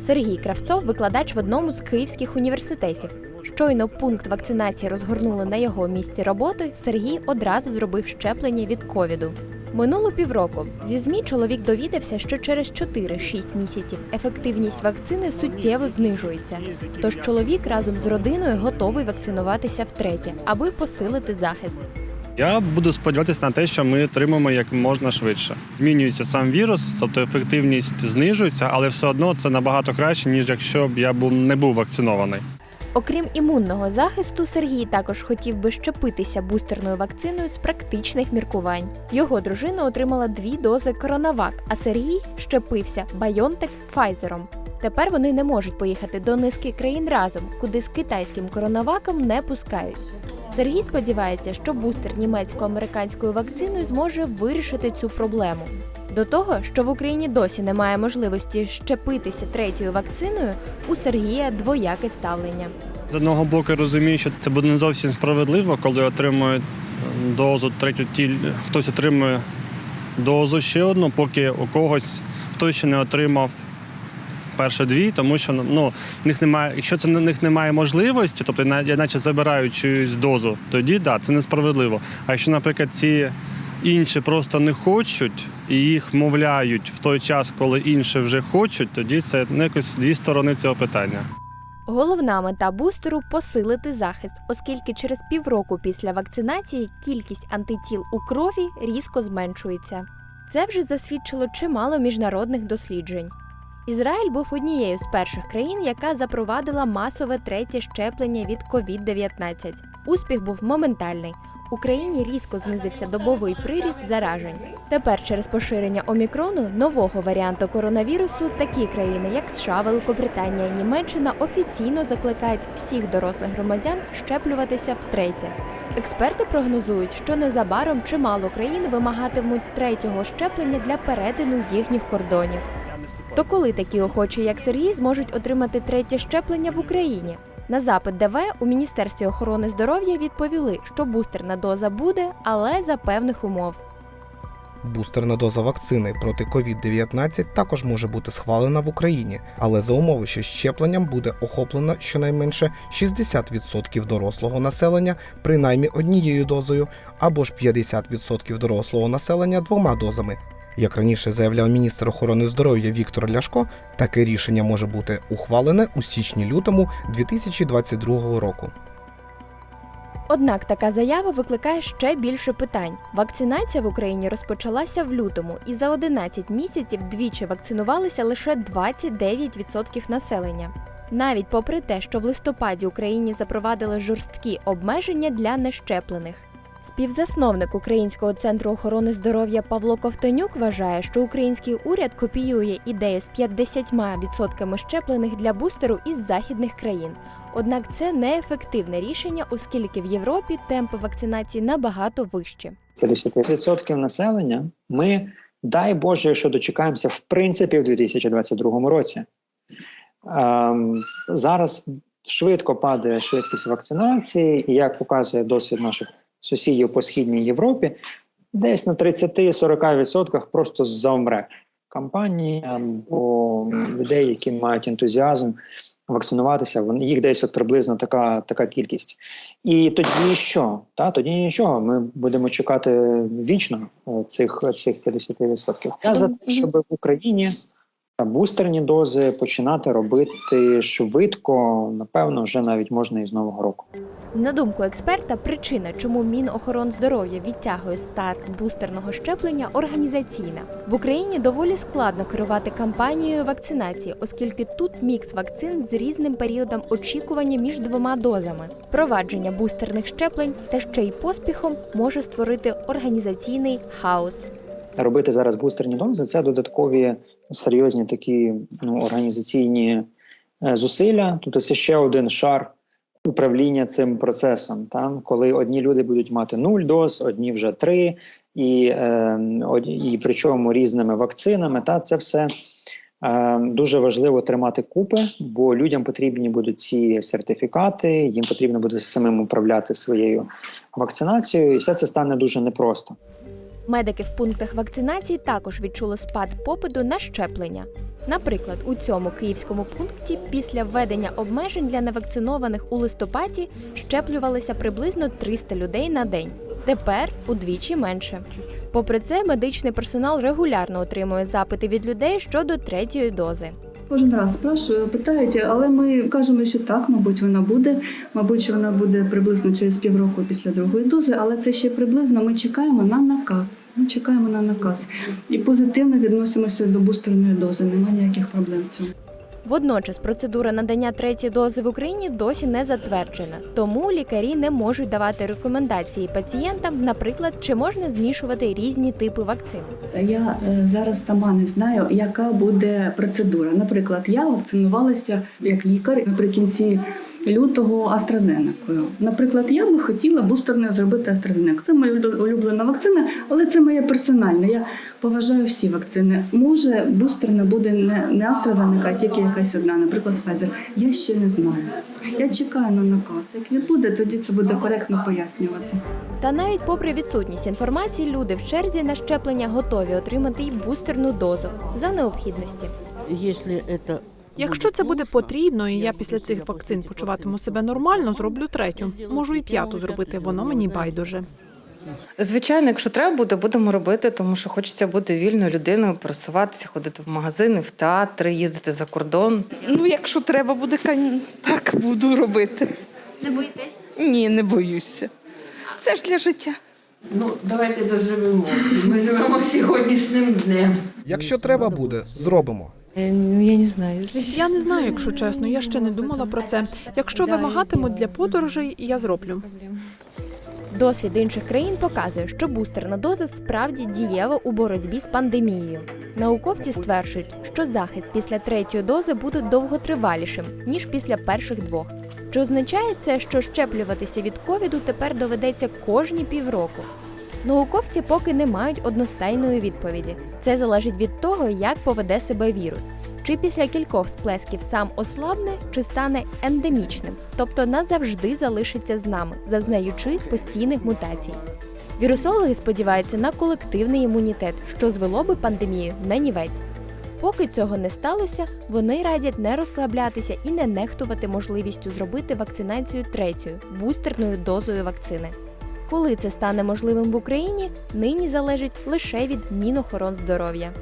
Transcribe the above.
Сергій Кравцов викладач в одному з київських університетів. Щойно пункт вакцинації розгорнули на його місці роботи. Сергій одразу зробив щеплення від ковіду. Минуло півроку. Зі ЗМІ чоловік довідався, що через 4-6 місяців ефективність вакцини суттєво знижується. Тож чоловік разом з родиною готовий вакцинуватися втретє, аби посилити захист. Я буду сподіватися на те, що ми отримаємо як можна швидше. Змінюється сам вірус, тобто ефективність знижується, але все одно це набагато краще, ніж якщо б я був не був вакцинований. Окрім імунного захисту, Сергій також хотів би щепитися бустерною вакциною з практичних міркувань. Його дружина отримала дві дози коронавак, а Сергій щепився BioNTech Пфайзером. Тепер вони не можуть поїхати до низки країн разом, куди з китайським коронаваком не пускають. Сергій сподівається, що бустер німецько-американською вакциною зможе вирішити цю проблему. До того, що в Україні досі немає можливості щепитися третьою вакциною, у Сергія двояке ставлення. З одного боку, розумію, що це буде не зовсім справедливо, коли отримують дозу третю тіль, хтось отримує дозу ще одну, поки у когось хтось ще не отримав перші дві, тому що ну, в них немає, якщо це на них немає можливості, тобто я наче забираю чиюсь дозу, тоді да, це несправедливо. А якщо, наприклад, ці інші просто не хочуть і їх мовляють в той час, коли інші вже хочуть, тоді це ну, якось дві сторони цього питання. Головна мета бустеру посилити захист, оскільки через півроку після вакцинації кількість антитіл у крові різко зменшується. Це вже засвідчило чимало міжнародних досліджень. Ізраїль був однією з перших країн, яка запровадила масове третє щеплення від COVID-19. Успіх був моментальний. Україні різко знизився добовий приріст заражень. Тепер через поширення омікрону нового варіанту коронавірусу такі країни, як США, Великобританія Німеччина, офіційно закликають всіх дорослих громадян щеплюватися втретє. Експерти прогнозують, що незабаром чимало країн вимагатимуть третього щеплення для перетину їхніх кордонів. То коли такі охочі, як Сергій, зможуть отримати третє щеплення в Україні? На запит ДВ у Міністерстві охорони здоров'я відповіли, що бустерна доза буде, але за певних умов. Бустерна доза вакцини проти COVID-19 також може бути схвалена в Україні, але за умови, що щепленням буде охоплено щонайменше 60% дорослого населення принаймні однією дозою, або ж 50% дорослого населення двома дозами. Як раніше заявляв міністр охорони здоров'я Віктор Ляшко, таке рішення може бути ухвалене у січні-лютому 2022 року. Однак така заява викликає ще більше питань. Вакцинація в Україні розпочалася в лютому, і за 11 місяців двічі вакцинувалися лише 29% населення. Навіть попри те, що в листопаді Україні запровадили жорсткі обмеження для нещеплених. Співзасновник Українського центру охорони здоров'я Павло Ковтонюк вважає, що український уряд копіює ідею з 50% щеплених для бустеру із західних країн. Однак це неефективне рішення, оскільки в Європі темпи вакцинації набагато вищі. 50% населення ми, дай Боже, що дочекаємося в принципі в 2022 році. Ем, зараз швидко падає швидкість вакцинації, і як показує досвід наших сусідів по східній Європі, десь на 30-40% просто завмре кампанії або людей, які мають ентузіазм вакцинуватися. Їх десь от приблизно така, така кількість. І тоді що? Та тоді нічого. Ми будемо чекати вічно е, цих, цих 50%. Я за те, щоб в Україні бустерні дози починати робити швидко, напевно, вже навіть можна і з нового року. На думку експерта, причина, чому Мінохоронздоров'я відтягує старт бустерного щеплення, організаційна. В Україні доволі складно керувати кампанією вакцинації, оскільки тут мікс вакцин з різним періодом очікування між двома дозами. Впровадження бустерних щеплень та ще й поспіхом може створити організаційний хаос. Робити зараз бустерні дози це додаткові серйозні такі ну, організаційні е, зусилля. Тобто це ще один шар управління цим процесом. Там, коли одні люди будуть мати нуль доз, одні вже три, і, е, і причому різними вакцинами. Та це все е, дуже важливо тримати купи, бо людям потрібні будуть ці сертифікати, їм потрібно буде самим управляти своєю вакцинацією, і все це стане дуже непросто. Медики в пунктах вакцинації також відчули спад попиту на щеплення. Наприклад, у цьому київському пункті після введення обмежень для невакцинованих у листопаді щеплювалися приблизно 300 людей на день. Тепер удвічі менше. Попри це, медичний персонал регулярно отримує запити від людей щодо третьої дози. Кожен раз спрашую, питають, але ми кажемо, що так, мабуть, вона буде. Мабуть, що вона буде приблизно через півроку після другої дози, але це ще приблизно. Ми чекаємо на наказ. Ми чекаємо на наказ і позитивно відносимося до бустерної дози. Немає ніяких проблем в цьому. Водночас процедура надання третьої дози в Україні досі не затверджена, тому лікарі не можуть давати рекомендації пацієнтам, наприклад, чи можна змішувати різні типи вакцин. Я е, зараз сама не знаю, яка буде процедура. Наприклад, я вакцинувалася як лікар наприкінці лютого AstraZeneca. Наприклад, я би хотіла бустерною зробити AstraZeneca. Це моя улюблена вакцина, але це моє персональне. Я поважаю всі вакцини. Може, бустерна буде не, не AstraZeneca, а тільки якась одна, наприклад, Pfizer. Я ще не знаю. Я чекаю на наказ. Як він буде, тоді це буде коректно пояснювати. Та навіть попри відсутність інформації, люди в черзі на щеплення готові отримати й бустерну дозу за необхідності. Если это Якщо це буде потрібно, і я після цих вакцин почуватиму себе нормально, зроблю третю. Можу і п'яту зробити, воно мені байдуже. Звичайно, якщо треба буде, будемо робити, тому що хочеться бути вільною людиною, пересуватися, ходити в магазини, в театри, їздити за кордон. Ну, якщо треба буде, так буду робити. Не боїтесь? Ні, не боюся. Це ж для життя. Ну, давайте доживемо. Ми живемо сьогоднішнім днем. Якщо треба буде, зробимо. Ну, я не знаю. Я не знаю, якщо чесно, я ще не думала про це. Якщо вимагатимуть для подорожей, я зроблю. Досвід інших країн показує, що бустерна доза справді дієва у боротьбі з пандемією. Науковці стверджують, що захист після третьої дози буде довготривалішим ніж після перших двох. Чи означає це, що щеплюватися від ковіду тепер доведеться кожні півроку? Науковці поки не мають одностайної відповіді. Це залежить від того, як поведе себе вірус. Чи після кількох сплесків сам ослабне, чи стане ендемічним, тобто назавжди залишиться з нами, зазнаючи постійних мутацій. Вірусологи сподіваються на колективний імунітет, що звело би пандемію на нівець. Поки цього не сталося, вони радять не розслаблятися і не нехтувати можливістю зробити вакцинацію третьою бустерною дозою вакцини. Коли це стане можливим в Україні, нині залежить лише від Мінохорон здоров'я.